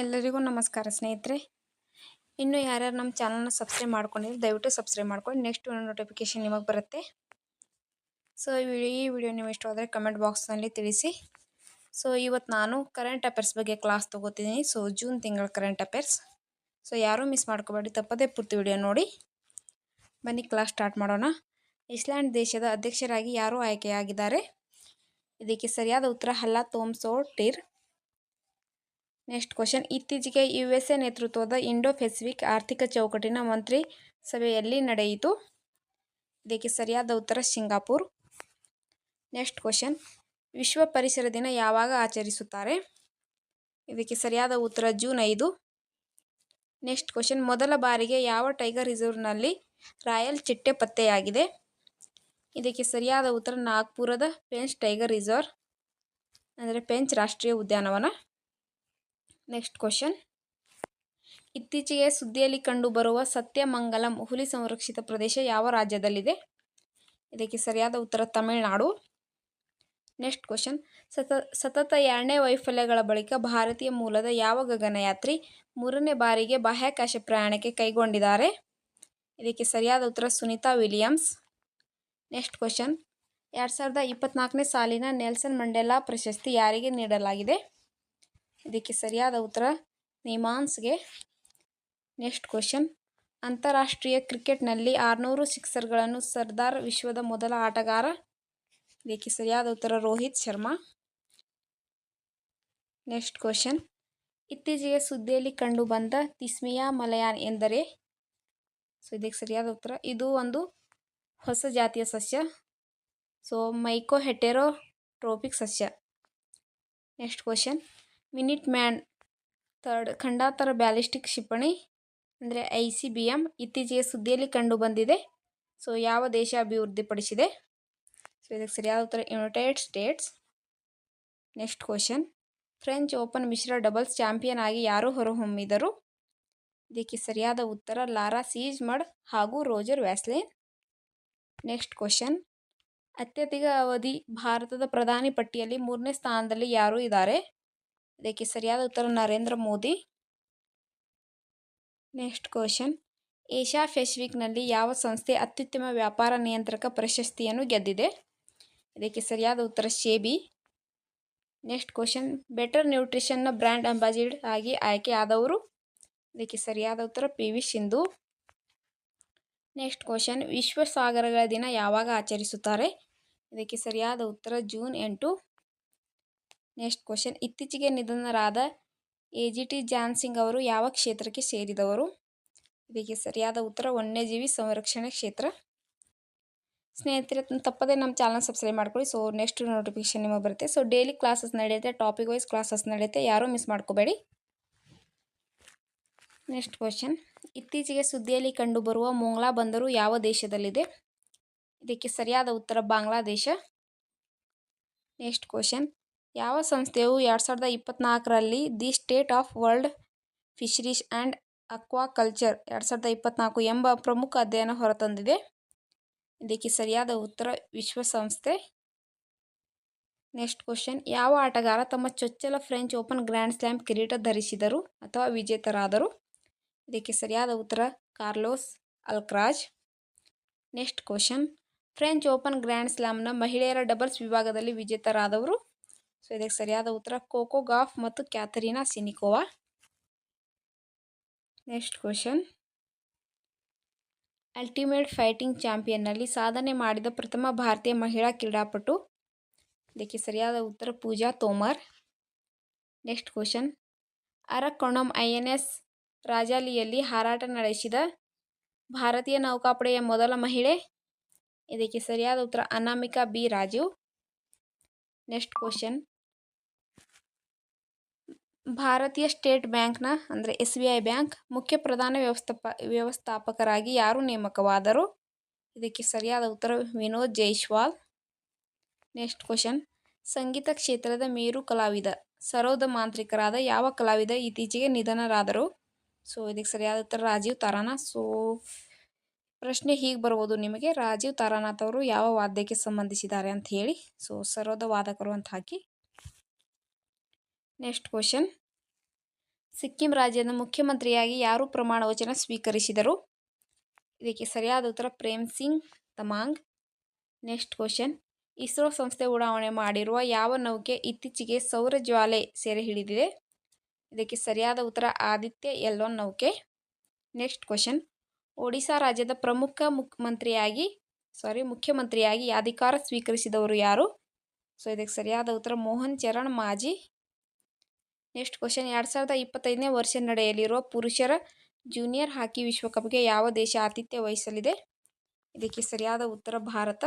ಎಲ್ಲರಿಗೂ ನಮಸ್ಕಾರ ಸ್ನೇಹಿತರೆ. ಇನ್ನು ಯಾರ್ಯಾರು ನಮ್ಮ ಚಾನಲ್ನ ಸಬ್ಸ್ಕ್ರೈಬ್ ಮಾಡ್ಕೊಂಡಿಲ್ಲ, ದಯವಿಟ್ಟು ಸಬ್ಸ್ಕ್ರೈಬ್ ಮಾಡ್ಕೊಂಡು ನೆಕ್ಸ್ಟ್ ನೋಟಿಫಿಕೇಶನ್ ನಿಮಗೆ ಬರುತ್ತೆ. ಸೊ ಈ ವಿಡಿಯೋ ನೀವು ಇಷ್ಟವಾದರೆ ಕಮೆಂಟ್ ಬಾಕ್ಸ್ನಲ್ಲಿ ತಿಳಿಸಿ. ಸೊ ಇವತ್ತು ನಾನು ಕರೆಂಟ್ ಅಫೇರ್ಸ್ ಬಗ್ಗೆ ಕ್ಲಾಸ್ ತೊಗೋತಿದ್ದೀನಿ. ಸೊ ಜೂನ್ ತಿಂಗಳ ಕರೆಂಟ್ ಅಫೇರ್ಸ್ ಸೊ ಯಾರೂ ಮಿಸ್ ಮಾಡ್ಕೋಬೇಡಿ, ತಪ್ಪದೇ ಪೂರ್ತಿ ವಿಡಿಯೋ ನೋಡಿ. ಬನ್ನಿ ಕ್ಲಾಸ್ ಸ್ಟಾರ್ಟ್ ಮಾಡೋಣ. ಇಸ್ಲ್ಯಾಂಡ್ ದೇಶದ ಅಧ್ಯಕ್ಷರಾಗಿ ಯಾರು ಆಯ್ಕೆಯಾಗಿದ್ದಾರೆ? ಇದಕ್ಕೆ ಸರಿಯಾದ ಉತ್ತರ Halla Tomasdottir next question ಇತ್ತೀಚೆಗೆ ಯು ಎಸ್ ಎ ನೇತೃತ್ವದ ಇಂಡೋ ಪೆಸಿಫಿಕ್ ಆರ್ಥಿಕ ಚೌಕಟ್ಟಿನ ಮಂತ್ರಿ ಸಭೆಯಲ್ಲಿ ನಡೆಯಿತು. ಇದಕ್ಕೆ ಸರಿಯಾದ ಉತ್ತರ ಸಿಂಗಾಪುರ್. ನೆಕ್ಸ್ಟ್ ಕ್ವಶನ್ ವಿಶ್ವ ಪರಿಸರ ದಿನ ಯಾವಾಗ ಆಚರಿಸುತ್ತಾರೆ? ಇದಕ್ಕೆ ಸರಿಯಾದ ಉತ್ತರ ಜೂನ್ ಐದು. ನೆಕ್ಸ್ಟ್ ಕ್ವಶನ್ ಮೊದಲ ಬಾರಿಗೆ ಯಾವ ಟೈಗರ್ ರಿಸರ್ವ್ನಲ್ಲಿ ರಾಯಲ್ ಚಿಟ್ಟೆ ಪತ್ತೆಯಾಗಿದೆ? ಇದಕ್ಕೆ ಸರಿಯಾದ ಉತ್ತರ ನಾಗ್ಪುರದ ಪೆಂಚ್ ಟೈಗರ್ ರಿಸರ್ವ್, ಅಂದರೆ ಪೆಂಚ್ ರಾಷ್ಟ್ರೀಯ ಉದ್ಯಾನವನ. ನೆಕ್ಸ್ಟ್ ಕ್ವಶನ್ ಇತ್ತೀಚೆಗೆ ಸುದ್ದಿಯಲ್ಲಿ ಕಂಡುಬರುವ ಸತ್ಯಮಂಗಲಂ ಹುಲಿ ಸಂರಕ್ಷಿತ ಪ್ರದೇಶ ಯಾವ ರಾಜ್ಯದಲ್ಲಿದೆ? ಇದಕ್ಕೆ ಸರಿಯಾದ ಉತ್ತರ ತಮಿಳುನಾಡು. ನೆಕ್ಸ್ಟ್ ಕ್ವಶನ್ ಸತ, ಸತತ ಎರಡನೇ ವೈಫಲ್ಯಗಳ ಬಳಿಕ ಭಾರತೀಯ ಮೂಲದ ಯಾವ ಗಗನಯಾತ್ರಿ ಮೂರನೇ ಬಾರಿಗೆ ಬಾಹ್ಯಾಕಾಶ ಪ್ರಯಾಣಕ್ಕೆ ಕೈಗೊಂಡಿದ್ದಾರೆ? ಇದಕ್ಕೆ ಸರಿಯಾದ ಉತ್ತರ ಸುನೀತಾ ವಿಲಿಯಮ್ಸ್. ನೆಕ್ಸ್ಟ್ ಕ್ವಶನ್ ಎರಡು ಸಾವಿರದ ಇಪ್ಪತ್ನಾಲ್ಕನೇ ಸಾಲಿನ ನೆಲ್ಸನ್ ಮಂಡೇಲಾ ಪ್ರಶಸ್ತಿ ಯಾರಿಗೆ ನೀಡಲಾಗಿದೆ? ಇದಕ್ಕೆ ಸರಿಯಾದ ಉತ್ತರ, ನೇಮಾನ್ಸ್ಗೆ ನೆಕ್ಸ್ಟ್ ಕ್ವಶನ್. ಅಂತಾರಾಷ್ಟ್ರೀಯ ಕ್ರಿಕೆಟ್ನಲ್ಲಿ ಆರುನೂರು ಸಿಕ್ಸರ್ಗಳನ್ನು ಸರ್ದಾರ್ ವಿಶ್ವದ ಮೊದಲ ಆಟಗಾರ. ಇದಕ್ಕೆ ಸರಿಯಾದ ಉತ್ತರ, ರೋಹಿತ್ ಶರ್ಮಾ. Next question. ಇತ್ತೀಚೆಗೆ ಸುದ್ದಿಯಲ್ಲಿ ಕಂಡುಬಂದ ತಿಸ್ಮಿಯಾ ಮಲಯಾನ್ ಎಂದರೆ? ಸೊ, ಇದಕ್ಕೆ ಸರಿಯಾದ ಉತ್ತರ, ಇದು ಒಂದು ಹೊಸ ಜಾತಿಯ ಸಸ್ಯ. ಸೊ, ಮೈಕೋ ಹೆಟೆರೋ ಟ್ರೋಪಿಕ್ ಸಸ್ಯ. Next question. Minute man third ಖಂಡಾತರ ಬ್ಯಾಲಿಸ್ಟಿಕ್ ಕ್ಷಿಪಣಿ ಅಂದರೆ ಐ ಸಿ ಬಿ ಎಂ ಇತ್ತೀಚೆಗೆ ಸುದ್ದಿಯಲ್ಲಿ ಕಂಡುಬಂದಿದೆ ಸೊ, ಯಾವ ದೇಶ ಅಭಿವೃದ್ಧಿಪಡಿಸಿದೆ? ಸೊ, ಇದಕ್ಕೆ ಸರಿಯಾದ ಉತ್ತರ United States next question French Open ಮಿಶ್ರ ಡಬಲ್ಸ್ ಚಾಂಪಿಯನ್ ಆಗಿ ಯಾರು ಹೊರಹೊಮ್ಮಿದರು? ಇದಕ್ಕೆ ಸರಿಯಾದ ಉತ್ತರ ಲಾರಾ ಸೀಜ್ ಮಡ್ ಹಾಗೂ ರೋಜರ್ ವ್ಯಾಸ್ಲೇನ್. ನೆಕ್ಸ್ಟ್ ಕ್ವಶನ್ ಅತ್ಯಧಿಕ ಅವಧಿ ಭಾರತದ ಪ್ರಧಾನಿ ಪಟ್ಟಿಯಲ್ಲಿ ಮೂರನೇ ಸ್ಥಾನದಲ್ಲಿ ಯಾರು ಇದ್ದಾರೆ? ಇದಕ್ಕೆ ಸರಿಯಾದ ಉತ್ತರ Narendra Modi next question Asia ಫೆಸಿಫಿಕ್ನಲ್ಲಿ ಯಾವ ಸಂಸ್ಥೆ ಅತ್ಯುತ್ತಮ ವ್ಯಾಪಾರ ನಿಯಂತ್ರಕ ಪ್ರಶಸ್ತಿಯನ್ನು ಗೆದ್ದಿದೆ? ಇದಕ್ಕೆ ಸರಿಯಾದ ಉತ್ತರ ಶೇಬಿ ನೆಕ್ಸ್ಟ್ ಕ್ವಶನ್ ಬೆಟರ್ ನ್ಯೂಟ್ರಿಷನ್ನ ಬ್ರ್ಯಾಂಡ್ ಅಂಬಾಸಿಡರ್ ಆಗಿ ಆಯ್ಕೆ ಆದವರು? ಇದಕ್ಕೆ ಸರಿಯಾದ ಉತ್ತರ P V Sindhu next question ವಿಶ್ವ ಸಾಗರಗಳ ದಿನ ಯಾವಾಗ ಆಚರಿಸುತ್ತಾರೆ? ಇದಕ್ಕೆ ಸರಿಯಾದ ಉತ್ತರ ಜೂನ್ ಎಂಟು. ನೆಕ್ಸ್ಟ್ ಕ್ವಶನ್ ಇತ್ತೀಚೆಗೆ ನಿಧನರಾದ ಎ ಜಿ ಟಿ ಜಾನ್ಸಿಂಗ್ ಅವರು ಯಾವ ಕ್ಷೇತ್ರಕ್ಕೆ ಸೇರಿದವರು? ಇದಕ್ಕೆ ಸರಿಯಾದ ಉತ್ತರ ವನ್ಯಜೀವಿ ಸಂರಕ್ಷಣೆ ಕ್ಷೇತ್ರ. ಸ್ನೇಹಿತರೆ ತಪ್ಪದೇ ನಮ್ಮ ಚಾನಲ್ ಸಬ್ಸ್ಕ್ರೈಬ್ ಮಾಡ್ಕೊಳ್ಳಿ. ಸೊ ನೆಕ್ಸ್ಟ್ ನೋಟಿಫಿಕೇಶನ್ ನಿಮಗೆ ಬರುತ್ತೆ. ಸೊ ಡೈಲಿ ಕ್ಲಾಸಸ್ ನಡೆಯುತ್ತೆ. ಟಾಪಿಕ್ ವೈಸ್ ಕ್ಲಾಸಸ್ ನಡೆಯುತ್ತೆ. ಯಾರೂ ಮಿಸ್ ಮಾಡ್ಕೋಬೇಡಿ. ನೆಕ್ಸ್ಟ್ ಕ್ವಶನ್ ಇತ್ತೀಚೆಗೆ ಸುದ್ದಿಯಲ್ಲಿ ಕಂಡುಬರುವ ಮೊಂಗ್ಲಾ ಬಂದರು ಯಾವ ದೇಶದಲ್ಲಿದೆ? ಇದಕ್ಕೆ ಸರಿಯಾದ ಉತ್ತರ ಬಾಂಗ್ಲಾದೇಶ. ನೆಕ್ಸ್ಟ್ ಕ್ವಶನ್ ಯಾವ ಸಂಸ್ಥೆಯು ಎರಡು ಸಾವಿರದ ಇಪ್ಪತ್ತ್ನಾಲ್ಕರಲ್ಲಿ the state of world fisheries and aquaculture ಎರಡು ಸಾವಿರದ ಇಪ್ಪತ್ತ್ನಾಲ್ಕು ಎಂಬ ಪ್ರಮುಖ ಅಧ್ಯಯನ ಹೊರತಂದಿದೆ. ಇದಕ್ಕೆ ಸರಿಯಾದ ಉತ್ತರ, ವಿಶ್ವಸಂಸ್ಥೆ. ನೆಕ್ಸ್ಟ್ ಕ್ವಶನ್, ಯಾವ ಆಟಗಾರ ತಮ್ಮ ಚೊಚ್ಚಲ ಫ್ರೆಂಚ್ ಓಪನ್ ಗ್ರ್ಯಾಂಡ್ ಸ್ಲ್ಯಾಮ್ ಕಿರೀಟ ಧರಿಸಿದರು ಅಥವಾ ವಿಜೇತರಾದರು? ಇದಕ್ಕೆ ಸರಿಯಾದ ಉತ್ತರ, Carlos Alcaraz. Next question, French Open grand ಸ್ಲ್ಯಾಮ್ನ ಮಹಿಳೆಯರ ಡಬಲ್ಸ್ ವಿಭಾಗದಲ್ಲಿ ವಿಜೇತರಾದವರು? ಸೊ ಇದಕ್ಕೆ ಸರಿಯಾದ ಉತ್ತರ ಕೋಕೋ ಗಾಫ್ ಮತ್ತು Katerina Siniakova next question ultimate fighting ಚಾಂಪಿಯನ್ನಲ್ಲಿ ಸಾಧನೆ ಮಾಡಿದ ಪ್ರಥಮ ಭಾರತೀಯ ಮಹಿಳಾ ಕ್ರೀಡಾಪಟು. ಇದಕ್ಕೆ ಸರಿಯಾದ ಉತ್ತರ Pooja Tomar. Next question Arakkonam I N S ರಾಜಾಲಿಯಲ್ಲಿ ಹಾರಾಟ ನಡೆಸಿದ ಭಾರತೀಯ ನೌಕಾಪಡೆಯ ಮೊದಲ ಮಹಿಳೆ. ಇದಕ್ಕೆ ಸರಿಯಾದ ಉತ್ತರ Anamika B Rajeev next question ಭಾರತೀಯ ಸ್ಟೇಟ್ ಬ್ಯಾಂಕ್ನ, ಅಂದರೆ ಎಸ್ ಬಿ ಐ ಬ್ಯಾಂಕ್, ಮುಖ್ಯ ಪ್ರಧಾನ ವ್ಯವಸ್ಥಾಪ, ವ್ಯವಸ್ಥಾಪಕರಾಗಿ ಯಾರು ನೇಮಕವಾದರು? ಇದಕ್ಕೆ ಸರಿಯಾದ ಉತ್ತರ ವಿನೋದ್ ಜೈಶ್ವಾಲ್ ನೆಕ್ಸ್ಟ್ ಕ್ವಶನ್. ಸಂಗೀತ ಕ್ಷೇತ್ರದ ಮೇರು ಕಲಾವಿದ, ಸರೋದ ಮಾಂತ್ರಿಕರಾದ ಯಾವ ಕಲಾವಿದ ಇತ್ತೀಚೆಗೆ ನಿಧನರಾದರು? ಸೊ ಇದಕ್ಕೆ ಸರಿಯಾದ ಉತ್ತರ ರಾಜೀವ್ ತಾರಾನಾಥ್ ಸೊ ಪ್ರಶ್ನೆ ಹೀಗೆ ಬರ್ಬೋದು ನಿಮಗೆ. ರಾಜೀವ್ ತಾರಾನಾಥ್ ಅವರು ಯಾವ ವಾದ್ಯಕ್ಕೆ ಸಂಬಂಧಿಸಿದ್ದಾರೆ ಅಂತ ಹೇಳಿ. ಸೊ ಸರೋದ ವಾದಕರು ಅಂತ ಹಾಕಿ. ನೆಕ್ಸ್ಟ್ ಕ್ವಶನ್ ಸಿಕ್ಕಿಂ ರಾಜ್ಯದ ಮುಖ್ಯಮಂತ್ರಿಯಾಗಿ ಯಾರು ಪ್ರಮಾಣ ವಚನ ಸ್ವೀಕರಿಸಿದರು? ಇದಕ್ಕೆ ಸರಿಯಾದ ಉತ್ತರ ಪ್ರೇಮ್ ಸಿಂಗ್ ತಮಾಂಗ್. ನೆಕ್ಸ್ಟ್ ಕ್ವಶನ್ ಇಸ್ರೋ ಸಂಸ್ಥೆ ಉಡಾವಣೆ ಮಾಡಿರುವ ಯಾವ ನೌಕೆ ಇತ್ತೀಚೆಗೆ ಸೌರ ಜ್ವಾಲೆ ಸೆರೆ ಹಿಡಿದಿದೆ? ಇದಕ್ಕೆ ಸರಿಯಾದ ಉತ್ತರ ಆದಿತ್ಯ ಎಲ್ವನ್ ನೌಕೆ. ನೆಕ್ಸ್ಟ್ ಕ್ವಶನ್ ಒಡಿಶಾ ರಾಜ್ಯದ ಪ್ರಮುಖ ಮುಖ್ಯಮಂತ್ರಿಯಾಗಿ ಸಾರಿ ಮುಖ್ಯಮಂತ್ರಿಯಾಗಿ ಅಧಿಕಾರ ಸ್ವೀಕರಿಸಿದವರು ಯಾರು? ಸೊ ಇದಕ್ಕೆ ಸರಿಯಾದ ಉತ್ತರ ಮೋಹನ್ ಚರಣ್ ಮಾಜಿ ನೆಕ್ಸ್ಟ್ ಕ್ವಶನ್ ಎರಡು ಸಾವಿರದ ಇಪ್ಪತ್ತೈದನೇ ವರ್ಷ ನಡೆಯಲಿರುವ ಪುರುಷರ ಜೂನಿಯರ್ ಹಾಕಿ ವಿಶ್ವಕಪ್ಗೆ ಯಾವ ದೇಶ ಆತಿಥ್ಯ ವಹಿಸಲಿದೆ? ಇದಕ್ಕೆ ಸರಿಯಾದ ಉತ್ತರ ಭಾರತ.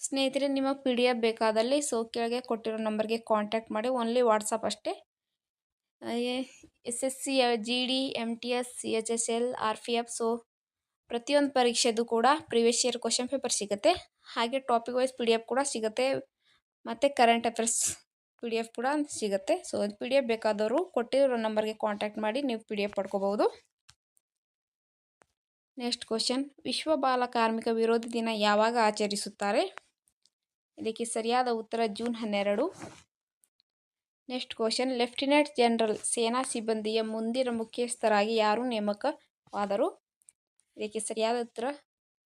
ಸ್ನೇಹಿತರೆ, ನಿಮ್ಮ ಪಿ ಡಿ ಎಫ್ ಬೇಕಾದಲ್ಲಿ ಸೋ ಕೆಳಗೆ ಕೊಟ್ಟಿರೋ ನಂಬರ್ಗೆ ಕಾಂಟ್ಯಾಕ್ಟ್ ಮಾಡಿ ಓನ್ಲಿ ವಾಟ್ಸಪ್ ಅಷ್ಟೇ. S S C G D M T S C H S L R P F so ಪ್ರತಿಯೊಂದು ಪರೀಕ್ಷೆದು ಕೂಡ ಪ್ರಿವಿಯಸ್ ಇಯರ್ ಕ್ವಶನ್ ಪೇಪರ್ ಸಿಗುತ್ತೆ. ಹಾಗೆ topic wise P D F ಕೂಡ ಸಿಗುತ್ತೆ. ಮತ್ತು current affairs P D F ಕೂಡ ಸಿಗುತ್ತೆ. ಸೊ ಪಿ ಡಿ ಎಫ್ ಬೇಕಾದವರು ಕೊಟ್ಟಿರೋ ನಂಬರ್ಗೆ ಕಾಂಟ್ಯಾಕ್ಟ್ ಮಾಡಿ ನೀವು ಪಿ ಡಿ ಎಫ್ ಪಡ್ಕೋಬಹುದು. ನೆಕ್ಸ್ಟ್ ಕ್ವಶನ್ ವಿಶ್ವ ಬಾಲ ಕಾರ್ಮಿಕ ವಿರೋಧಿ ದಿನ ಯಾವಾಗ ಆಚರಿಸುತ್ತಾರೆ? ಇದಕ್ಕೆ ಸರಿಯಾದ ಉತ್ತರ ಜೂನ್ ಹನ್ನೆರಡು. ನೆಕ್ಸ್ಟ್ ಕ್ವಶನ್ ಲೆಫ್ಟಿನೆಂಟ್ ಜನರಲ್ ಸೇನಾ ಸಿಬ್ಬಂದಿಯ ಮುಂದಿನ ಮುಖ್ಯಸ್ಥರಾಗಿ ಯಾರು ನೇಮಕವಾದರು? ಇದಕ್ಕೆ ಸರಿಯಾದ ಉತ್ತರ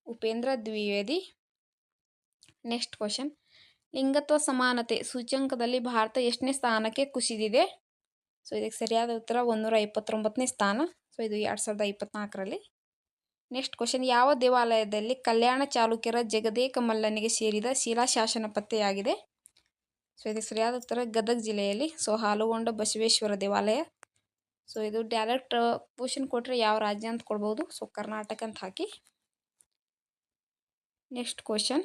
ಉಪೇಂದ್ರ ದ್ವಿವೇದಿ. ನೆಕ್ಸ್ಟ್ ಕ್ವಶನ್ ಲಿಂಗತ್ವ ಸಮಾನತೆ, ಸೂಚ್ಯಂಕದಲ್ಲಿ ಭಾರತ ಎಷ್ಟನೇ ಸ್ಥಾನಕ್ಕೆ ಕುಸಿದಿದೆ? ಸೊ ಇದಕ್ಕೆ ಸರಿಯಾದ ಉತ್ತರ ಒಂದೂರ ಇಪ್ಪತ್ತೊಂಬತ್ತನೇ ಸ್ಥಾನ. ಸೊ ಇದು ಎರಡು ಸಾವಿರದ ಇಪ್ಪತ್ನಾಲ್ಕರಲ್ಲಿ. ನೆಕ್ಸ್ಟ್ ಕ್ವಶನ್ ಯಾವ ದೇವಾಲಯದಲ್ಲಿ ಕಲ್ಯಾಣ ಚಾಲುಕ್ಯರ ಜಗದೇಕ ಮಲ್ಲನಿಗೆ ಸೇರಿದ ಶಿಲಾಶಾಸನ ಪತ್ತೆಯಾಗಿದೆ? ಸೊ ಇದಕ್ಕೆ ಸರಿಯಾದ ಉತ್ತರ ಗದಗ ಜಿಲ್ಲೆಯಲ್ಲಿ. ಸೊ ಹಾಲುಗೊಂಡ ಬಸವೇಶ್ವರ ದೇವಾಲಯ. ಸೊ ಇದು ಡೈರೆಕ್ಟ್ ಕ್ವಶನ್ ಕೊಟ್ಟರೆ ಯಾವ ರಾಜ್ಯ ಅಂತ ಕೊಡ್ಬೋದು? ಸೊ ಕರ್ನಾಟಕ ಅಂತ ಹಾಕಿ. ನೆಕ್ಸ್ಟ್ ಕ್ವಶನ್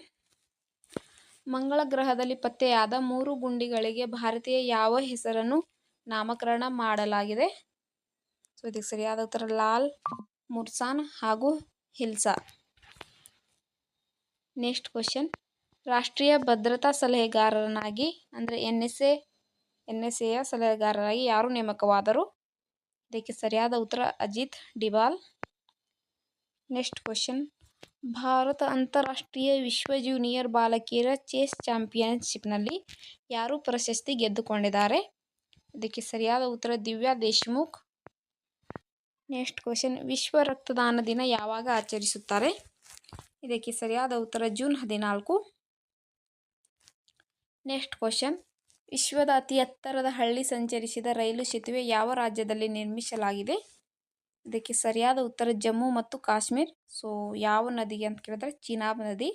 ಮಂಗಳ ಗ್ರಹದಲ್ಲಿ ಪತ್ತೆಯಾದ ಮೂರು ಗುಂಡಿಗಳಿಗೆ ಭಾರತೀಯ ಯಾವ ಹೆಸರನ್ನು ನಾಮಕರಣ ಮಾಡಲಾಗಿದೆ? ಸೊ, ಇದಕ್ಕೆ ಸರಿಯಾದ ಉತ್ತರ ಲಾಲ್ ಮುರ್ಸಾನ್ ಹಾಗೂ ಹಿಲ್ಸಾ. Next question. ರಾಷ್ಟ್ರೀಯ ಭದ್ರತಾ ಸಲಹೆಗಾರನಾಗಿ ಅಂದರೆ N S A N S ಎಯ ಸಲಹೆಗಾರರಾಗಿ ಯಾರು ನೇಮಕವಾದರು? ಇದಕ್ಕೆ ಸರಿಯಾದ ಉತ್ತರ ಅಜಿತ್ ಡಿವಾಲ್. Next question. ಭಾರತ ಅಂತಾರಾಷ್ಟ್ರೀಯ ವಿಶ್ವ ಜೂನಿಯರ್ ಬಾಲಕಿಯರ ಚೆಸ್ ಚಾಂಪಿಯನ್ಶಿಪ್ನಲ್ಲಿ ಯಾರು ಪ್ರಶಸ್ತಿ ಗೆದ್ದುಕೊಂಡಿದ್ದಾರೆ? ಇದಕ್ಕೆ ಸರಿಯಾದ ಉತ್ತರ ದಿವ್ಯಾ ದೇಶ್ಮುಖ್. ನೆಕ್ಸ್ಟ್ ಕ್ವಶನ್, ವಿಶ್ವ ರಕ್ತದಾನ ದಿನ ಯಾವಾಗ ಆಚರಿಸುತ್ತಾರೆ? ಇದಕ್ಕೆ ಸರಿಯಾದ ಉತ್ತರ ಜೂನ್ ಹದಿನಾಲ್ಕು. ನೆಕ್ಸ್ಟ್ ಕ್ವಶನ್, ವಿಶ್ವದ ಅತಿ ಎತ್ತರದ ಹಳ್ಳಿ ಸಂಚರಿಸಿದ ರೈಲು ಸೇತುವೆ ಯಾವ ರಾಜ್ಯದಲ್ಲಿ ನಿರ್ಮಿಸಲಾಗಿದೆ? ಇದಕ್ಕೆ ಸರಿಯಾದ ಉತ್ತರ ಜಮ್ಮು ಮತ್ತು ಕಾಶ್ಮೀರ್. ಸೊ ಯಾವ ನದಿಗೆ ಅಂತ ಕೇಳಿದ್ರೆ ಚೀನಾಬ್ ನದಿ.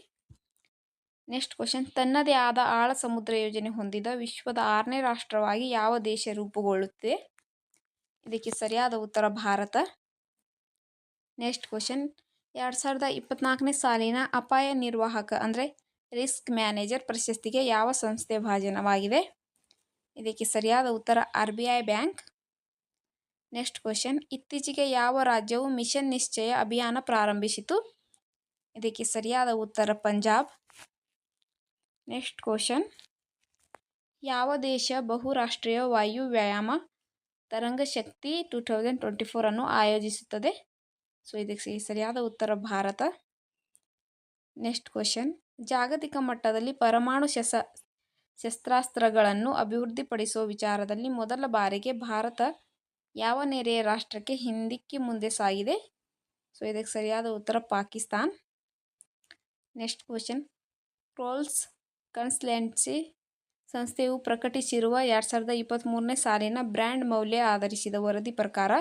ನೆಕ್ಸ್ಟ್ ಕ್ವಶನ್ ತನ್ನದೇ ಆದ ಆಳ ಸಮುದ್ರ ಯೋಜನೆ ಹೊಂದಿದ ವಿಶ್ವದ ಆರನೇ ರಾಷ್ಟ್ರವಾಗಿ ಯಾವ ದೇಶ ರೂಪುಗೊಳ್ಳುತ್ತೆ ಇದಕ್ಕೆ ಸರಿಯಾದ ಉತ್ತರ ಭಾರತ. ನೆಕ್ಸ್ಟ್ ಕ್ವಶನ್ ಎರಡು ಸಾವಿರದ ಇಪ್ಪತ್ನಾಲ್ಕನೇ ಸಾಲಿನ ಅಪಾಯ ನಿರ್ವಾಹಕ ಅಂದರೆ ರಿಸ್ಕ್ ಮ್ಯಾನೇಜರ್ ಪ್ರಶಸ್ತಿಗೆ ಯಾವ ಸಂಸ್ಥೆ ಭಾಜನವಾಗಿದೆ? ಇದಕ್ಕೆ ಸರಿಯಾದ ಉತ್ತರ ಆರ್ ಬ್ಯಾಂಕ್ ನೆಕ್ಸ್ಟ್ ಕ್ವಶನ್ ಇತ್ತೀಚೆಗೆ ಯಾವ ರಾಜ್ಯವು ಮಿಷನ್ ನಿಶ್ಚಯ ಅಭಿಯಾನ ಪ್ರಾರಂಭಿಸಿತು? ಇದಕ್ಕೆ ಸರಿಯಾದ ಉತ್ತರ ಪಂಜಾಬ್. ನೆಕ್ಸ್ಟ್ ಕ್ವಶನ್ ಯಾವ ದೇಶ ಬಹುರಾಷ್ಟ್ರೀಯ ವಾಯು ವ್ಯಾಯಾಮ ತರಂಗಶಕ್ತಿ ಟೂ ಥೌಸಂಡ್ ಟ್ವೆಂಟಿ ಫೋರನ್ನು ಆಯೋಜಿಸುತ್ತದೆ? ಸೊ ಇದಕ್ಕೆ ಸರಿಯಾದ ಉತ್ತರ ಭಾರತ. ನೆಕ್ಸ್ಟ್ ಕ್ವಶನ್ ಜಾಗತಿಕ ಮಟ್ಟದಲ್ಲಿ ಪರಮಾಣು ಶಸ, ಶಸ್ತ್ರಾಸ್ತ್ರಗಳನ್ನು ಅಭಿವೃದ್ಧಿಪಡಿಸುವ ವಿಚಾರದಲ್ಲಿ ಮೊದಲ ಬಾರಿಗೆ ಭಾರತ ಯಾವ ನೆರೆಯ ರಾಷ್ಟ್ರಕ್ಕೆ ಹಿಂದಿಕ್ಕಿ ಮುಂದೆ ಸಾಗಿದೆ? ಸೊ ಇದಕ್ಕೆ ಸರಿಯಾದ ಉತ್ತರ Pakistan. Next question Kroll's consultancy ಸಂಸ್ಥೆಯು ಪ್ರಕಟಿಸಿರುವ ಎರಡು ಸಾವಿರದ ಇಪ್ಪತ್ತ್ಮೂರನೇ ಸಾಲಿನ ಬ್ರ್ಯಾಂಡ್ ಮೌಲ್ಯ ಆಧರಿಸಿದ ವರದಿ ಪ್ರಕಾರ,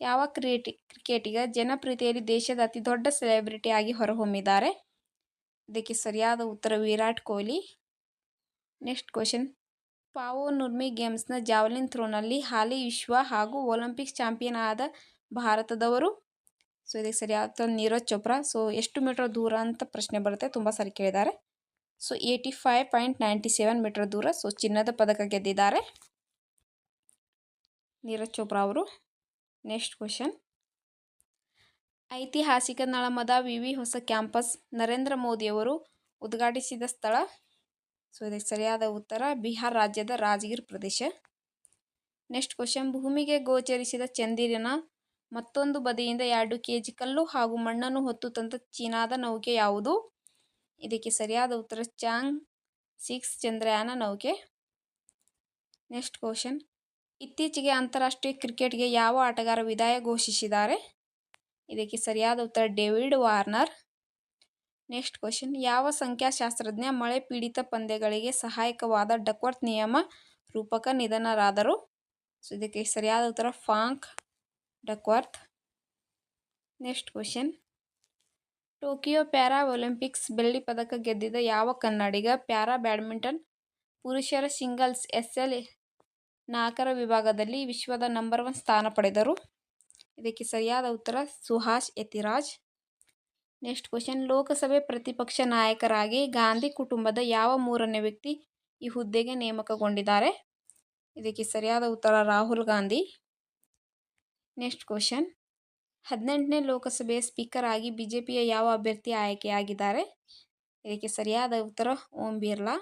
ಯಾವ ಕ್ರಿಯೇಟಿ, ಕ್ರಿಕೆಟಿಗ ಜನಪ್ರಿಯತೆಯಲ್ಲಿ ದೇಶದ ಅತಿ ದೊಡ್ಡ ಸೆಲೆಬ್ರಿಟಿ ಆಗಿ ಹೊರಹೊಮ್ಮಿದ್ದಾರೆ? ಇದಕ್ಕೆ ಸರಿಯಾದ ಉತ್ತರ Virat Kohli. Next question Paavo Nurmi ಗೇಮ್ಸ್ನ javelin ಥ್ರೋನಲ್ಲಿ ಹಾಲಿ ವಿಶ್ವ ಹಾಗೂ ಒಲಿಂಪಿಕ್ಸ್ ಚಾಂಪಿಯನ್ ಆದ ಭಾರತದವರು. ಸೊ, ಇದಕ್ಕೆ ಸರಿಯಾದ ನೀರಜ್ ಚೋಪ್ರಾ. ಸೊ, ಎಷ್ಟು ಮೀಟರ್ ದೂರ ಅಂತ ಪ್ರಶ್ನೆ ಬರುತ್ತೆ. ತುಂಬ ಸರಿ ಕೇಳಿದ್ದಾರೆ. So, eighty five point ninety seven metre ದೂರ. ಸೊ, ಚಿನ್ನದ ಪದಕ ಗೆದ್ದಿದ್ದಾರೆ. ನೀರಜ್ ಚೋಪ್ರಾ ಅವರು. Next question. ಐತಿಹಾಸಿಕ ನಳಮದ ವಿವಿ ಹೊಸ ಕ್ಯಾಂಪಸ್. ನರೇಂದ್ರ ಮೋದಿಯವರು ಉದ್ಘಾಟಿಸಿದ ಸ್ಥಳ ಸೊ ಇದಕ್ಕೆ ಸರಿಯಾದ ಉತ್ತರ ಬಿಹಾರ್ ರಾಜ್ಯದ ರಾಜಗಿರ್ ಪ್ರದೇಶ. ನೆಕ್ಸ್ಟ್ ಕ್ವಶನ್ ಭೂಮಿಗೆ ಗೋಚರಿಸಿದ ಚಂದಿರನ ಮತ್ತೊಂದು ಬದಿಯಿಂದ ಎರಡು ಕೆ ಜಿ ಕಲ್ಲು ಹಾಗೂ ಮಣ್ಣನ್ನು ಹೊತ್ತು ತಂದ ಚೀನಾದ ನೌಕೆ ಯಾವುದು? ಇದಕ್ಕೆ ಸರಿಯಾದ ಉತ್ತರ ಚಾಂಗ್ ಸಿಕ್ಸ್ ಚಂದ್ರಯಾನ ನೌಕೆ. ನೆಕ್ಸ್ಟ್ ಕ್ವಶನ್ ಇತ್ತೀಚೆಗೆ ಅಂತಾರಾಷ್ಟ್ರೀಯ ಕ್ರಿಕೆಟ್ಗೆ ಯಾವ ಆಟಗಾರ ವಿದಾಯ ಘೋಷಿಸಿದ್ದಾರೆ? ಇದಕ್ಕೆ ಸರಿಯಾದ ಉತ್ತರ ಡೇವಿಡ್ ವಾರ್ನರ್. ನೆಕ್ಸ್ಟ್ ಕ್ವಶನ್ ಯಾವ ಸಂಖ್ಯಾಶಾಸ್ತ್ರಜ್ಞ ಮಳೆ ಪೀಡಿತ ಪಂದ್ಯಗಳಿಗೆ ಸಹಾಯಕವಾದ ಡಕ್ವರ್ತ್ ನಿಯಮ ರೂಪಕ ನಿಧನರಾದರು? ಸೊ ಇದಕ್ಕೆ ಸರಿಯಾದ ಉತ್ತರ Frank Duckworth next question Tokyo para Olympics ಬೆಳ್ಳಿ ಪದಕ ಗೆದ್ದಿದ ಯಾವ ಕನ್ನಡಿಗ ಪ್ಯಾರಾ ಬ್ಯಾಡ್ಮಿಂಟನ್ ಪುರುಷರ ಸಿಂಗಲ್ಸ್ ಎಸ್ ಎಲ್ ನಾಲ್ಕರ ವಿಭಾಗದಲ್ಲಿ ವಿಶ್ವದ ನಂಬರ್ ಒನ್ ಸ್ಥಾನ ಪಡೆದರು? ಇದಕ್ಕೆ ಸರಿಯಾದ ಉತ್ತರ ಸುಹಾಸ್ ಯತಿರಾಜ್. ನೆಕ್ಸ್ಟ್ ಕ್ವಶನ್ ಲೋಕಸಭೆ ಪ್ರತಿಪಕ್ಷ ನಾಯಕರಾಗಿ ಗಾಂಧಿ ಕುಟುಂಬದ ಯಾವ ಮೂರನೇ ವ್ಯಕ್ತಿ ಈ ಹುದ್ದೆಗೆ ನೇಮಕಗೊಂಡಿದ್ದಾರೆ? ಇದಕ್ಕೆ ಸರಿಯಾದ ಉತ್ತರ ರಾಹುಲ್ ಗಾಂಧಿ. ನೆಕ್ಸ್ಟ್ ಕ್ವಶನ್ ಹದಿನೆಂಟನೇ ಲೋಕಸಭೆಯ ಸ್ಪೀಕರ್ ಆಗಿ ಬಿಜೆಪಿಯ ಯಾವ ಅಭ್ಯರ್ಥಿ ಆಯ್ಕೆಯಾಗಿದ್ದಾರೆ? ಇದಕ್ಕೆ ಸರಿಯಾದ ಉತ್ತರ ಓಂ ಬಿರ್ಲಾ.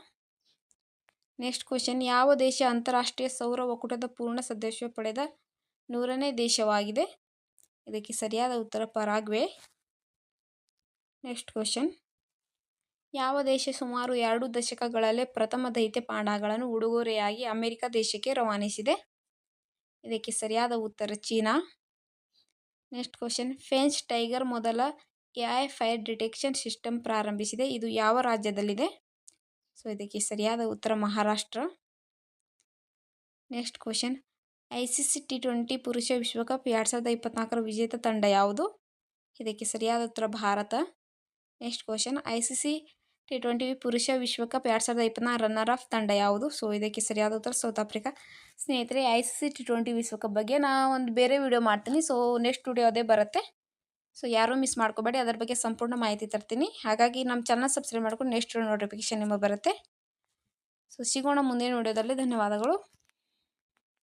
ನೆಕ್ಸ್ಟ್ ಕ್ವಶನ್ ಯಾವ ದೇಶ ಅಂತಾರಾಷ್ಟ್ರೀಯ ಸೌರ ಒಕ್ಕೂಟದ ಪೂರ್ಣ ಸದಸ್ಯ ಪಡೆದ ನೂರನೇ ದೇಶವಾಗಿದೆ? ಇದಕ್ಕೆ ಸರಿಯಾದ ಉತ್ತರ ಪರಾಗ್ವೆ. ನೆಕ್ಸ್ಟ್ ಕ್ವಶನ್ ಯಾವ ದೇಶ ಸುಮಾರು ಎರಡು ದಶಕಗಳಲ್ಲೇ ಪ್ರಥಮ ದೈತ್ಯ ಪಾಂಡಗಳನ್ನು ಉಡುಗೊರೆಯಾಗಿ ಅಮೆರಿಕ ದೇಶಕ್ಕೆ ರವಾನಿಸಿದೆ? ಇದಕ್ಕೆ ಸರಿಯಾದ ಉತ್ತರ China. Next question Pench tiger ಮೊದಲ ಎಐ ಫೈರ್ ಡಿಟೆಕ್ಷನ್ ಸಿಸ್ಟಮ್ ಪ್ರಾರಂಭಿಸಿದೆ. ಇದು ಯಾವ ರಾಜ್ಯದಲ್ಲಿದೆ? ಸೊ ಇದಕ್ಕೆ ಸರಿಯಾದ ಉತ್ತರ Maharashtra. Next question I C C T twenty ಪುರುಷ ವಿಶ್ವಕಪ್ ಎರಡು ಸಾವಿರದ ಇಪ್ಪತ್ನಾಲ್ಕರ ವಿಜೇತ ತಂಡ ಯಾವುದು? ಇದಕ್ಕೆ ಸರಿಯಾದ ಉತ್ತರ Bharat. Next question I C C T twenty ಪುರುಷ ವಿಶ್ವಕಪ್ ಎರಡು ಸಾವಿರದ ಇಪ್ಪತ್ನಾಲ್ಕು ರನ್ನರ್ ಆಫ್ ತಂಡ ಯಾವುದು? ಸೊ ಇದಕ್ಕೆ ಸರಿಯಾದ ಉತ್ತರ ಸೌತ್ ಆಫ್ರಿಕಾ ಸ್ನೇಹಿತರೆ I C C T twenty ವಿಶ್ವಕಪ್ ಬಗ್ಗೆ ನಾ ಒಂದು ಬೇರೆ ವಿಡಿಯೋ ಮಾಡ್ತೀನಿ. ಸೊ ನೆಕ್ಸ್ಟ್ ವಿಡಿಯೋ ಅದೇ ಬರುತ್ತೆ. ಸೊ ಯಾರೂ ಮಿಸ್ ಮಾಡ್ಕೋಬೇಡಿ. ಅದರ ಬಗ್ಗೆ ಸಂಪೂರ್ಣ ಮಾಹಿತಿ ತರ್ತೀನಿ. ಹಾಗಾಗಿ ನಮ್ಮ ಚಾನಲ್ ಸಬ್ಸ್ಕ್ರೈಬ್ ಮಾಡ್ಕೊಂಡು ನೆಕ್ಸ್ಟ್ ನೋಟಿಫಿಕೇಶನ್ ನಿಮಗೆ ಬರುತ್ತೆ. ಸೊ ಸಿಗೋಣ ಮುಂದಿನ ವಿಡಿಯೋದಲ್ಲಿ ಧನ್ಯವಾದಗಳು.